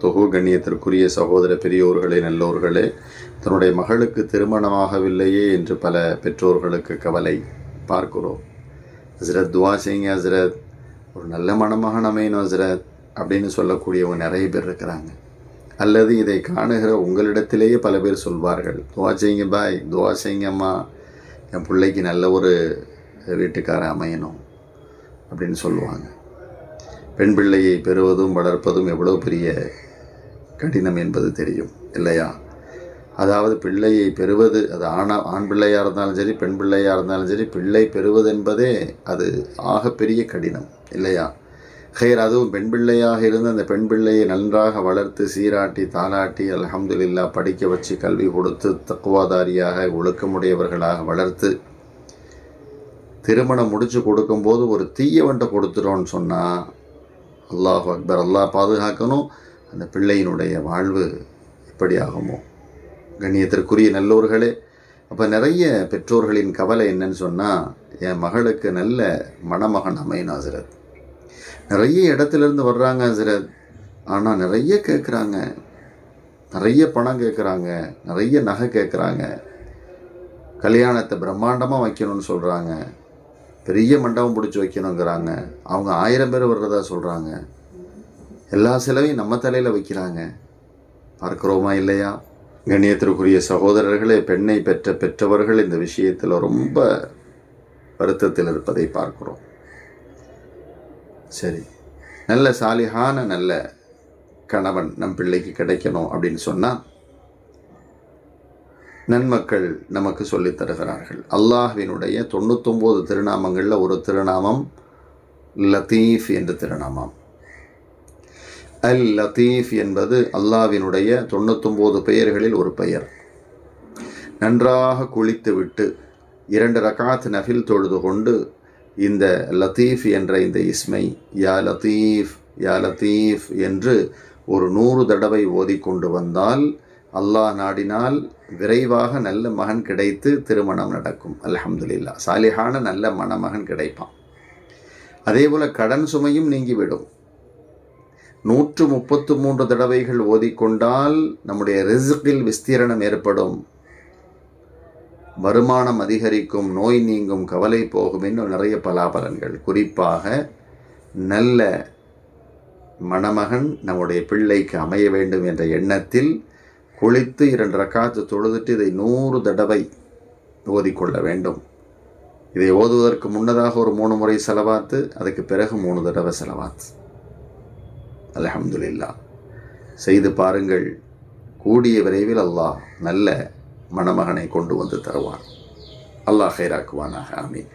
தொகு கண்ணியத்திற்குரிய சகோதர பெரியோர்களே நல்லோர்களே தன்னுடைய மகளுக்கு திருமணமாகவில்லையே என்று பல பெற்றோர்களுக்கு கவலை பார்க்கிறோம். ஹசரத் துவா செய்யுங்க ஹசரத். ஒரு நல்ல மணமகன் அமையணும் ஹசரத் அப்படின்னு சொல்லக்கூடியவங்க நிறைய பேர் இருக்கிறாங்க. அல்லது இதை காணுகிற உங்களிடத்திலேயே பல பேர் சொல்வார்கள். துவா செய்யுங்க பாய் துவா செய்யுங்கம்மா என் பிள்ளைக்கு நல்ல ஒரு வீட்டுக்காரன் அமையணும் அப்படின்னு சொல்லுவாங்க. பெண் பிள்ளையை பெறுவதும் வளர்ப்பதும் எவ்வளோ பெரிய கடினம் என்பது தெரியும் இல்லையா? அதாவது பிள்ளையை பெறுவது அது ஆணா ஆண் பிள்ளையாக இருந்தாலும் சரி பெண் பிள்ளையாக இருந்தாலும் சரி பிள்ளை பெறுவது என்பதே அது ஆகப்பெரிய கடினம் இல்லையா? ஹேர் அதுவும் பெண் பிள்ளையாக இருந்து அந்த பெண் பிள்ளையை நன்றாக வளர்த்து சீராட்டி தாளாட்டி அல்ஹம்துலில்லா படிக்க வச்சு கல்வி கொடுத்து தக்குவாதாரியாக ஒழுக்கமுடையவர்களாக வளர்த்து திருமணம் முடித்து கொடுக்கும்போது ஒரு தீயவன்ட்ட கொடுத்துட்டோன்னு சொன்னால் அல்லாஹ் அக்பர் அல்லாஹ் பாதுகாக்கணும். அந்த பிள்ளையினுடைய வாழ்வு எப்படி ஆகுமோ கண்ணியத்திற்குரிய நல்லோர்களே அப்போ நிறைய பெற்றோர்களின் கவலை என்னன்னு சொன்னால் என் மகளுக்கு நல்ல மணமகன் அமையணும் ஹசரத் நிறைய இடத்துலேருந்து வர்றாங்க ஹசரத் ஆனால் நிறைய கேட்குறாங்க நிறைய பணம் கேட்குறாங்க நிறைய நகை கேட்குறாங்க கல்யாணத்தை பிரம்மாண்டமாக வைக்கணும்னு சொல்கிறாங்க பெரிய மண்டபம் பிடிச்சி வைக்கணுங்கிறாங்க. அவங்க ஆயிரம் பேர் வர்றதா சொல்கிறாங்க எல்லா செலவையும் நம்ம தலையில் வைக்கிறாங்க. பார்க்குறோமா இல்லையா? கண்ணியத்திற்குரிய சகோதரர்களே பெண்ணை பெற்ற பெற்றவர்கள் இந்த விஷயத்தில் ரொம்ப வருத்தத்தில் இருப்பதை பார்க்கிறோம். சரி. நல்ல சாலிகான நல்ல கணவன் நம் பிள்ளைக்கு கிடைக்கணும் அப்படின்னு சொன்னால் நன்மக்கள் நமக்கு சொல்லித் தருகிறார்கள். அல்லாஹ்வினுடைய தொண்ணூத்தொம்போது திருநாமங்களில் ஒரு திருநாமம் லத்தீஃப் என்ற திருநாமம். அல் லத்தீஃப் என்பது அல்லாவினுடைய தொண்ணூத்தொம்போது பெயர்களில் ஒரு பெயர். நன்றாக குளித்துவிட்டு இரண்டு ரகாத் நஃபில் தொழுது கொண்டு இந்த லத்தீஃப் என்ற இந்த இஸ்மை யா லத்தீஃப் யா லத்தீஃப் என்று ஒரு நூறு தடவை ஓதிக்கொண்டு வந்தால் அல்லாஹ் நாடினால் விரைவாக நல்ல மகன் கிடைத்து திருமணம் நடக்கும். அலமதுல்லா சாலிஹான நல்ல மணமகன் கிடைப்பான். அதேபோல் கடன் சுமையும் நீங்கிவிடும். நூற்று முப்பத்து மூன்று தடவைகள் ஓதிக்கொண்டால் நம்முடைய ரிசுக்கில் விஸ்தீரணம் ஏற்படும். வருமானம் அதிகரிக்கும் நோய் நீங்கும் கவலை போகும் இன்னும் நிறைய பலாபலன்கள். குறிப்பாக நல்ல மணமகன் நம்முடைய பிள்ளைக்கு அமைய வேண்டும் என்ற எண்ணத்தில் குளித்து இரண்டு ரக்காத்து தொழுதுட்டு இதை நூறு தடவை ஓதிக்கொள்ள வேண்டும். இதை ஓதுவதற்கு முன்னதாக ஒரு மூணு முறை செலவாத்து அதுக்கு பிறகு மூணு தடவை செலவாத்து. அல்ஹம்துலில்லா. செய்து பாருங்கள் கூடிய விரைவில் அல்லாஹ் நல்ல மணமகனை கொண்டு வந்து தருவான். அல்லாஹ் ஹைராக்குவானாக ஆமீன்.